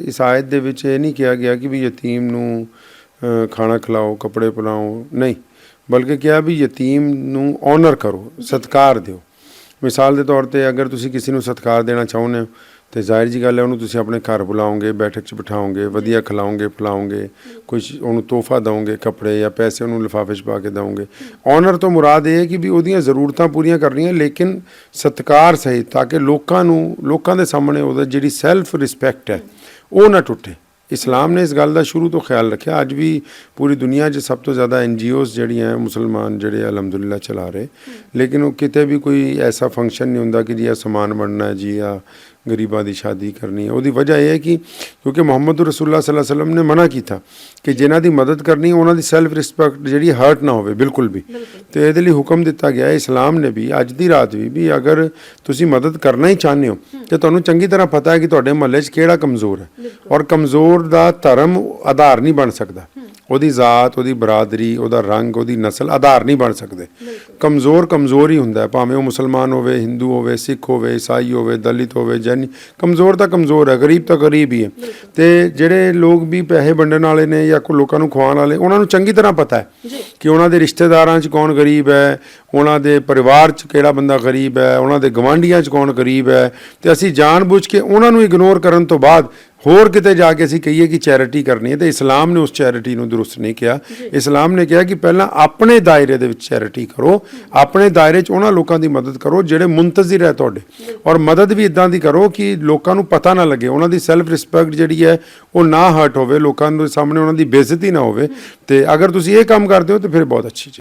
ਇਸ ਆਇਤ ਦੇ ਵਿੱਚ ਇਹ ਨਹੀਂ ਕਿਹਾ ਗਿਆ ਕਿ ਵੀ ਯਤੀਮ ਨੂੰ ਖਾਣਾ ਖਿਲਾਓ, ਕੱਪੜੇ ਪਿਲਾਓ, ਨਹੀਂ। ਬਲਕਿ ਕਿਹਾ ਵੀ ਯਤੀਮ ਨੂੰ ਆਨਰ ਕਰੋ, ਸਤਿਕਾਰ ਦਿਓ। ਮਿਸਾਲ ਦੇ ਤੌਰ ਤੇ ਅਗਰ ਤੁਸੀਂ ਕਿਸੇ ਨੂੰ ਸਤਿਕਾਰ ਦੇਣਾ ਚਾਹੁੰਦੇ ਹੋ ਤੇ ਜ਼ਾਹਿਰ ਜੀ ਗੱਲ ਹੈ, ਉਹਨੂੰ ਤੁਸੀਂ ਆਪਣੇ ਘਰ ਬੁਲਾਓਗੇ, ਬੈਠਕ 'ਚ ਬਿਠਾਓਗੇ, ਵਧੀਆ ਖਿਲਾਓਗੇ, ਪਿਲਾਓਗੇ ਕੁਝ ਉਹਨੂੰ ਤੋਹਫਾ ਦਵੋਗੇ ਕੱਪੜੇ ਜਾਂ ਪੈਸੇ ਉਹਨੂੰ ਲਿਫਾਫੇ 'ਚ ਪਾ ਕੇ ਦਵੋਗੇ ਆਨਰ ਤੋਂ ਮੁਰਾਦ ਇਹ ਹੈ ਕਿ ਵੀ ਉਹਦੀਆਂ ਜ਼ਰੂਰਤਾਂ ਪੂਰੀਆਂ ਕਰਨੀਆਂ, ਲੇਕਿਨ ਸਤਿਕਾਰ ਸਹੀ ਤਾਂ ਕਿ ਲੋਕਾਂ ਨੂੰ, ਲੋਕਾਂ ਦੇ ਸਾਹਮਣੇ ਉਹਦਾ ਜਿਹੜੀ ਸੈਲਫ ਰਿਸਪੈਕਟ ਹੈ, ਉਹ ਨਾ ਟੁੱਟੇ। ਇਸਲਾਮ ਨੇ ਇਸ ਗੱਲ ਦਾ ਸ਼ੁਰੂ ਤੋਂ ਖਿਆਲ ਰੱਖਿਆ। ਅੱਜ ਵੀ ਪੂਰੀ ਦੁਨੀਆ 'ਚ ਸਭ ਤੋਂ ਜ਼ਿਆਦਾ ਐਨਜੀਓਜ਼ ਜਿਹੜੀਆਂ ਮੁਸਲਮਾਨ ਜਿਹੜੇ ਅਲਹਮਦੁਲਿਲਾ ਚਲਾ ਰਹੇ। ਲੇਕਿਨ ਉਹ ਕਿਤੇ ਵੀ ਕੋਈ ਐਸਾ ਫੰਕਸ਼ਨ ਨਹੀਂ ਹੁੰਦਾ ਕਿ ਜੀ ਆ ਸਮਾਨ ਬਣਨਾ ਜੀ ਆ गरीबा की शादी करनी है वो वजह यह है कि क्योंकि मुहम्मद रसुल्ला वसल्लम ने मना किया कि जिन्हों की मदद करनी उन्होंने की सैल्फ रिस्पैक्ट जी हर्ट ना हो बिल्कुल भी तो ये हुक्म दिता गया इस्लाम ने भी अज की रात भी भी अगर तुम मदद करना ही चाहते हो तो ਤੁਹਾਨੂੰ ਚੰਗੀ ਤਰ੍ਹਾਂ ਪਤਾ ਹੈ ਕਿ ਤੁਹਾਡੇ ਮਹੱਲੇ 'ਚ ਕਿਹੜਾ ਕਮਜ਼ੋਰ ਹੈ ਔਰ ਕਮਜ਼ੋਰ ਦਾ ਧਰਮ ਆਧਾਰ ਨਹੀਂ ਬਣ ਸਕਦਾ ਉਹਦੀ ਜ਼ਾਤ ਉਹਦੀ ਬਰਾਦਰੀ ਉਹਦਾ ਰੰਗ ਉਹਦੀ ਨਸਲ ਆਧਾਰ ਨਹੀਂ ਬਣ ਸਕਦੇ। ਕਮਜ਼ੋਰ ਕਮਜ਼ੋਰ ਹੀ ਹੁੰਦਾ ਹੈ ਭਾਵੇਂ ਉਹ ਮੁਸਲਮਾਨ ਹੋਵੇ ਹਿੰਦੂ ਹੋਵੇ ਸਿੱਖ ਹੋਵੇ ਈਸਾਈ ਹੋਵੇ ਦਲਿਤ ਹੋਵੇ ਜੈਨੀ। ਕਮਜ਼ੋਰ ਤਾਂ ਕਮਜ਼ੋਰ ਹੈ ਗਰੀਬ ਤਾਂ ਗਰੀਬ ਹੀ ਹੈ। ਤੇ ਜਿਹੜੇ ਲੋਕ ਵੀ ਪੈਸੇ ਵੰਡਣ ਵਾਲੇ ਨੇ ਜਾਂ ਕੋਈ ਲੋਕਾਂ ਨੂੰ ਖਵਾਉਣ ਵਾਲੇ ਉਹਨਾਂ ਨੂੰ ਚੰਗੀ ਤਰ੍ਹਾਂ ਪਤਾ ਹੈ ਕਿ ਉਹਨਾਂ ਦੇ ਰਿਸ਼ਤੇਦਾਰਾਂ 'ਚ ਕੌਣ ਗਰੀਬ ਹੈ ਉਹਨਾਂ ਦੇ ਪਰਿਵਾਰ 'ਚ ਕਿਹੜਾ ਬੰਦਾ ਗਰੀਬ ਹੈ ਉਹਨਾਂ ਦੇ ਗਵਾਂਢੀਆਂ 'ਚ ਕੌਣ ਗਰੀਬ ਹੈ। ਤੇ ਅਸੀਂ ਜਾਣਬੁੱਝ ਕੇ ਉਹਨਾਂ ਨੂੰ ਇਗਨੋਰ ਕਰਨ ਤੋਂ ਬਾਅਦ ਹੋਰ ਕਿਤੇ ਜਾ ਕੇ ਅਸੀਂ ਕਹੀਏ ਕਿ ਚੈਰਿਟੀ ਕਰਨੀ ਹੈ ਤੇ ਇਸਲਾਮ ਨੇ ਉਸ ਚੈਰਿਟੀ ਨੂੰ ਦਰੁਸਤ ਨਹੀਂ ਕਿਹਾ। ਇਸਲਾਮ ਨੇ ਕਿਹਾ ਕਿ ਪਹਿਲਾਂ ਆਪਣੇ ਦਾਇਰੇ ਦੇ ਵਿੱਚ ਚੈਰਿਟੀ ਕਰੋ ਆਪਣੇ ਦਾਇਰੇ 'ਚ ਉਹਨਾਂ ਲੋਕਾਂ ਦੀ ਮਦਦ ਕਰੋ ਜਿਹੜੇ ਮੁੰਤਜ਼ਿਰ ਹੈ ਤੁਹਾਡੇ। ਔਰ ਮਦਦ ਵੀ ਇਦਾਂ ਦੀ ਕਰੋ ਕਿ ਲੋਕਾਂ ਨੂੰ ਪਤਾ ਨਾ ਲੱਗੇ ਉਹਨਾਂ ਦੀ ਸੈਲਫ ਰਿਸਪੈਕਟ ਜਿਹੜੀ ਹੈ ਉਹ ਨਾ ਹਰਟ ਹੋਵੇ ਲੋਕਾਂ ਦੇ ਸਾਹਮਣੇ ਉਹਨਾਂ ਦੀ ਬੇਇੱਜ਼ਤੀ ਨਾ ਹੋਵੇ। ਤੇ ਅਗਰ ਤੁਸੀਂ ਇਹ ਕੰਮ ਕਰਦੇ ਹੋ ਤਾਂ ਫਿਰ ਬਹੁਤ ਅੱਛੀ ਚੀਜ਼